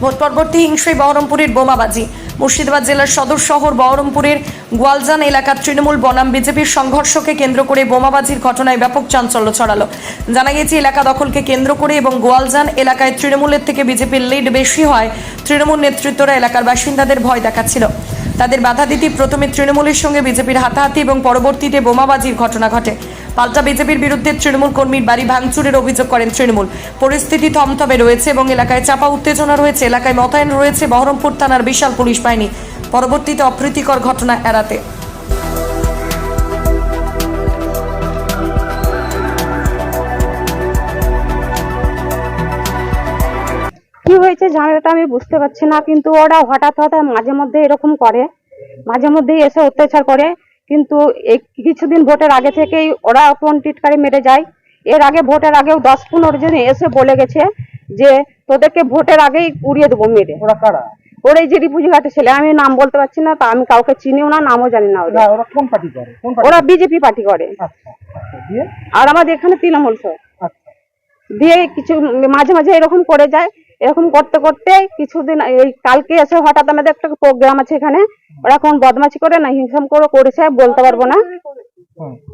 Vote পরবর্তী হিংসায় বহরমপুরের বোমাবাজি। মুর্শিদাবাদ জেলার সদর শহর বহরমপুরের গোয়ালজান এলাকার তৃণমূল বনাম বিজেপির সংঘর্ষকে কেন্দ্র করে বোমাবাজির ঘটনায় ব্যাপক চাঞ্চল্য ছড়ালো। জানা গেছে এলাকা দখলকে কেন্দ্র করে এবং গোয়ালজান এলাকায় তৃণমূলের থেকে বিজেপির লিড বেশি হয়। তৃণমূল নেতৃত্বরা এলাকার বাসিন্দাদের ভয় দেখাচ্ছিল। তাদের বাধা দিতে প্রথমে তৃণমূলের সঙ্গে বিজেপির হাতাহাতি এবং পরবর্তীতে বোমাবাজির ঘটনা ঘটে। পাল্টা বিজেপির বিরুদ্ধে তৃণমূল কর্মীর বাড়ি ভাঙচুরের অভিযোগ করেন তৃণমূল। পরিস্থিতি থমথমে রয়েছে এবং এলাকায় চাপা উত্তেজনা রয়েছে। এলাকায় মোতায়েন রয়েছে বহরমপুর থানার বিশাল পুলিশ বাহিনী। পরবর্তীতে অপ্রীতিকর ঘটনা এড়াতে। কি হয়েছে ঝামেলাটা আমি বুঝতে পারছি না কিন্তু ওরা হঠাৎ হঠাৎ মাঝে মধ্যে এরকম করে মাঝে মধ্যেই এসে অত্যাচার করে কিন্তু এই কিছুদিন ভোটের আগে থেকেই ওরা ফোন টিটকারি মেরে যায়। এর আগে ভোটের আগেও দশ পনেরো জন এসে বলে গেছে যে তোদেরকে ভোটের আগেই উড়িয়ে দেবো মেরে। ওরা কারা? ওরা এই যে রিপুজি ঘাটের ছেলে আমি নাম বলতে পারছি না তা আমি কাউকে চিনিও না নামও জানি না ওরা কোন পার্টি করে? ওরা বিজেপি পার্টি করে। আচ্ছা আচ্ছা আর আমাদের এখানে তৃণমূল সব। আচ্ছা। দিয়ে কিছু মাঝে মাঝে এরকম করে যায় এরকম করতে করতে কিছুদিন এই কালকে এসে হঠাৎ আমাদের একটা প্রোগ্রাম আছে এখানে। ওরা কোন বদমাছি করে না হিংসাম করে করেছে বলতে পারব না।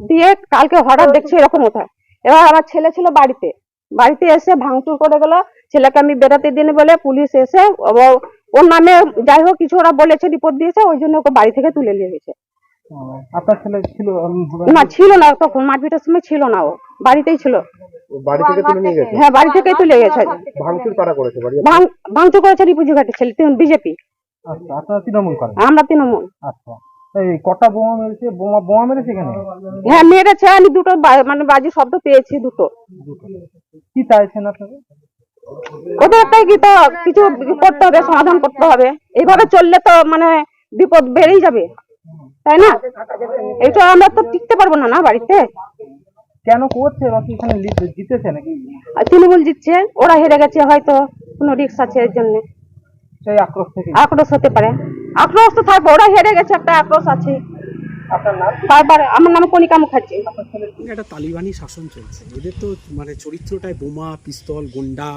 দিয়ে কালকে হঠাৎ দেখছি এরকম ওঠা এবার আমার ছেলে ছিল বাড়িতে। বাড়িতে এসে ভাঙচুর করে গেল। ছেলেকে আমি বেড়াতে দিনে বলে পুলিশ এসে ও- ওর নামে যাই হোক কিছু ওরা বলেছে রিপোর্ট দিয়েছে ওই জন্য ওকে বাড়ি থেকে তুলে নিয়ে গেছে। আপনার ছেলে ছিল না ছিল না তখন মারপিটের সময় ছিল না ও। বাড়িতেই ছিল। বাড়ি থেকে তুলে নিয়ে গেছে? হ্যাঁ বাড়ি থেকেই তুলে গেছে। ভাঙচুর কারা করেছে বাড়ি? ভাঙ- ভাঙচুর করেছে রিপুজি ঘাটের ছেলে বিজেপি। আচ্ছা আপনারা তৃণমূল করেন আমরা তৃণমূল। আচ্ছা এই কটা বোমা মেরেছে? বোমা বোমা মেরেছে এখানে? হ্যাঁ মেরেছে আমি দুটো মানে বাজি শব্দ পেয়েছি দুটো। কি চাইছেন আপনারা? ওদের একটাই কি তো কিছু করতে হবে সমাধান করতে হবে। এইভাবে চললে তো মানে বিপদ বেড়েই যাবে। তাই না? এইটা আমরা তো টিকতে পারব না না বাড়িতে? কেন করছে ওরা কি এখানে লিড জিতেছে নাকি? আর তৃণমূল জিতছে ওরা হেরে গেছে হয়তো কোনো রিক্স আছে এর জন্য। সেই আক্রোশ থেকে। আক্রোশ হতে পারে। আক্রোশ তো থাকবে ওরা হেরে গেছে একটা আক্রোশ আছে। আপনার নাম? বারবার আমার নামে কণিকা মুখার্জি। একটা তালিবানি শাসন চলছে। এদের তো মানে চরিত্রটাই বোমা পিস্তল গুন্ডা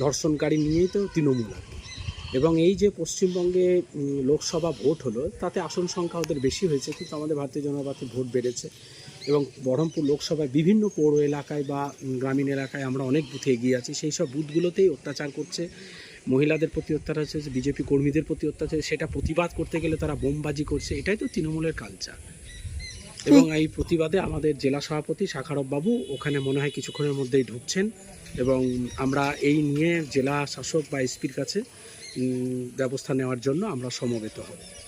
ধর্ষণকারী নিয়েই তো তৃণমূল আর কি। এবং এই যে পশ্চিমবঙ্গে লোকসভা ভোট হলো, তাতে আসন সংখ্যা ওদের বেশি হয়েছে, কিন্তু আমাদের ভারতীয় জনতা পার্টির ভোট বেড়েছে। এবং বহরমপুর লোকসভায় বিভিন্ন পৌর এলাকায় বা গ্রামীণ এলাকায় আমরা অনেক বুথে এগিয়ে আছি। সেই সব বুথগুলোতেই অত্যাচার করছে। মহিলাদের প্রতি অত্যাচার হচ্ছে, বিজেপি কর্মীদের প্রতি অত্যাচার সেটা প্রতিবাদ করতে গেলে তারা বোমবাজি করছে, এটাই তো তৃণমূলের কালচার এবং এই প্রতিবাদে আমাদের জেলা সভাপতি শাখারব বাবু ওখানে মনে হয় কিছুক্ষণের মধ্যেই ঢুকছেন। এবং আমরা এই নিয়ে জেলা শাসক বা এসপির কাছে ব্যবস্থা নেওয়ার জন্য আমরা সমবেত হব।